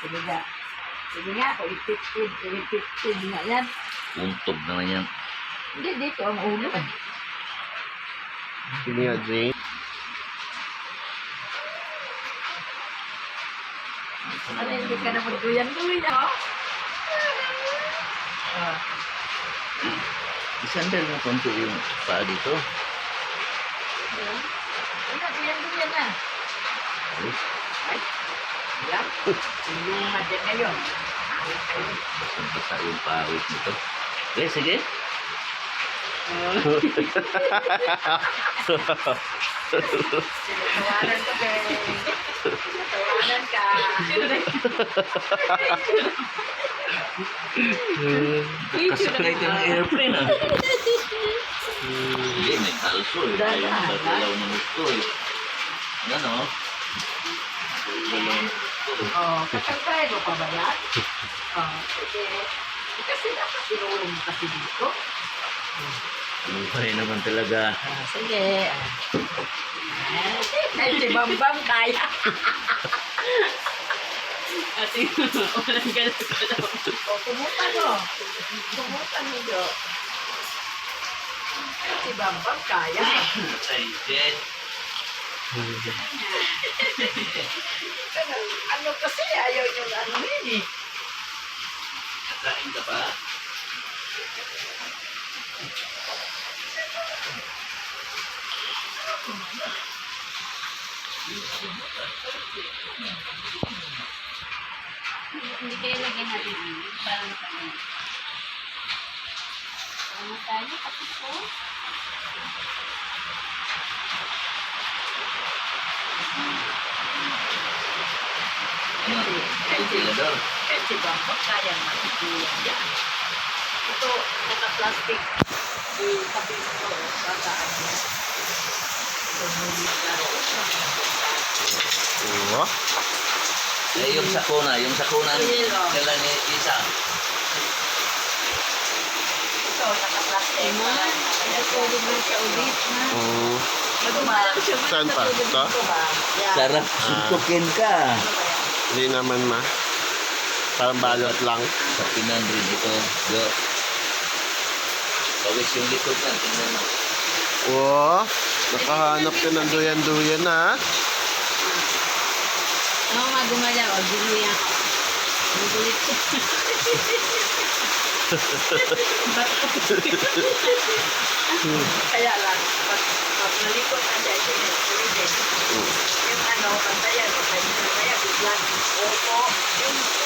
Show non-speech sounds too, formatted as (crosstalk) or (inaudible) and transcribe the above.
Sige nga. Sige nga, kung ipit-pit, ipit-pit nga yan. Untog naman yan. Hindi, dito ang ulo. Sige nga, Jane. Ano, hindi ka na magduyan-duyan, oh? Ah, Isandal mo konti yung paa dito. Ano, duyan-duyan na. Ay, yan. Ilunga din ngayon. Basta yung pawit nito. Okay, sige. Sinatawanan ko, Ben. Sinatawanan ka. Kasakay ka ng airplane ah. Hindi, may kalso eh. Ayaw ha? magalaw ng gusto eh. Yan o. Galaw ng eh. Oh, kakagbago pa ba yan? Oh, sige. Kasi dapat sinulong mo kasi dito. Buhay naman talaga. Ah, sige. Ah. Ay, si Bambam kaya. (laughs) Ate, walang ganun ko daw. O, tumutan mo. Tumutan mo, Jo. Ay, si Bambam kaya. Ay, Jen. Ano, kasi ayaw nyo ano yun eh. Kain ka pa? Hindi kayo lagyan natin ano, parang kami. Ano tayo, tapos po? Ventilador. Eh, si Bambam kaya matutulong yan. Ito, naka-plastic. I-tabi mo ko. Baka ano. Oo. Eh, yung sakuna, yung sakuna nila ni Isa. Ito, naka-plastic. Naman, natutulog na siya ulit na. Saan pa? Ito? Ito. Sarap suntukin ka. Ba yan? Hindi naman ma. Parang balot lang. Sa pinandri dito. Yo. Pawis yung likod na. Tingnan mo. Oo. Nakahanap ka ng duyan-duyan ha. Oo nga, gumalaw. O, ginuya ako. Ang gulit ko. (laughs) (laughs) Kaya lang, pag nalikot na dahil siya yung ano, pantayan, mamaya biglang, opo, yung